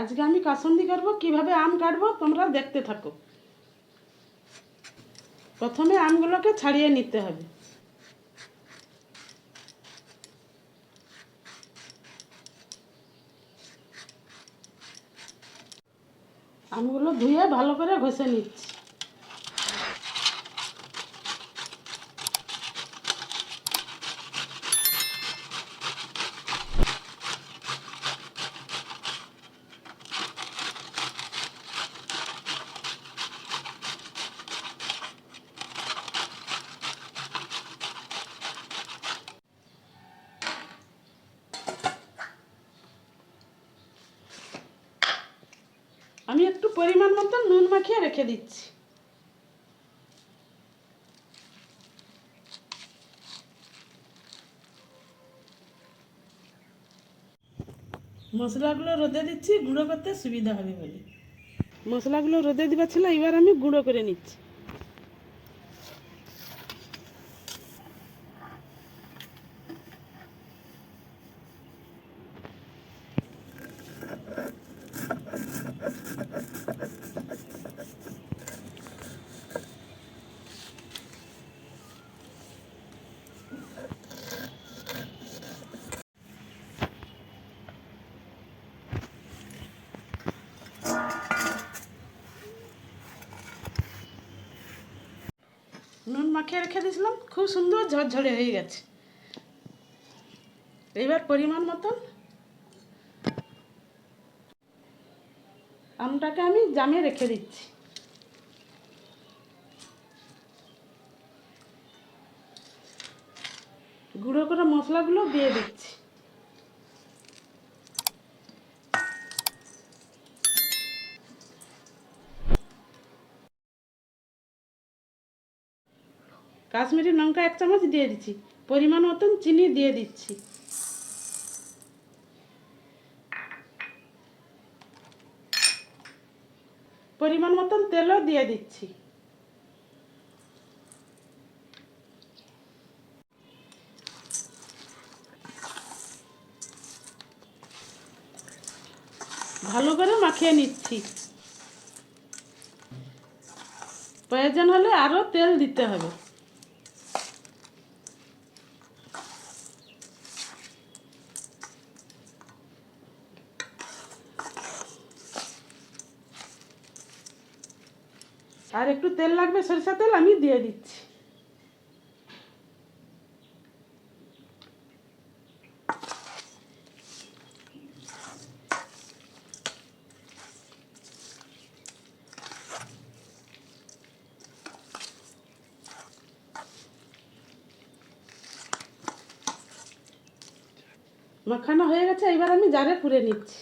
আজকে আমি কাসন্দি কাটবো, কীভাবে আম কাটবো, তোমরা দেখতে থাকো। প্রথমে আমগুলোকে ছাড়িয়ে নিতে হবে। আমগুলো ধুয়ে ভালো করে ঘষে নিচ্ছি। আমি একটু পরিমাণ মতো নুন মাখিয়ে রেখে দিচ্ছি। মশলাগুলো রোদে দিচ্ছি, গুঁড়ো করতে সুবিধা হবে বলে। মশলাগুলো রোদে দেওয়া ছিল, এবার আমি গুঁড়ো করে নিচ্ছি নুন মাখিয়ে রেখে দিয়েছিলাম, খুব সুন্দর ঝরঝরে হয়ে গেছে। এবার পরিমাণ মতন আমটাকে আমি জামে রেখে দিচ্ছি। গুঁড়ো করে মশলাগুলো দিয়ে দিচ্ছি। কাশ্মীরি লঙ্কা এক চামচ দিয়ে দিচ্ছি। পরিমাণ মতন চিনি দিয়ে দিচ্ছি। পরিমাণ মতন তেলও দিয়ে দিচ্ছি। ভালো করে মাখিয়ে নিচ্ছি। প্রয়োজন হলে আরও তেল দিতে হবে। আর একটু তেল লাগবে সরিষা তেল আমি দিয়ে দিচ্ছি। মাখানো হয়ে গেছে এবার আমি জারে পুড়ে নিচ্ছি।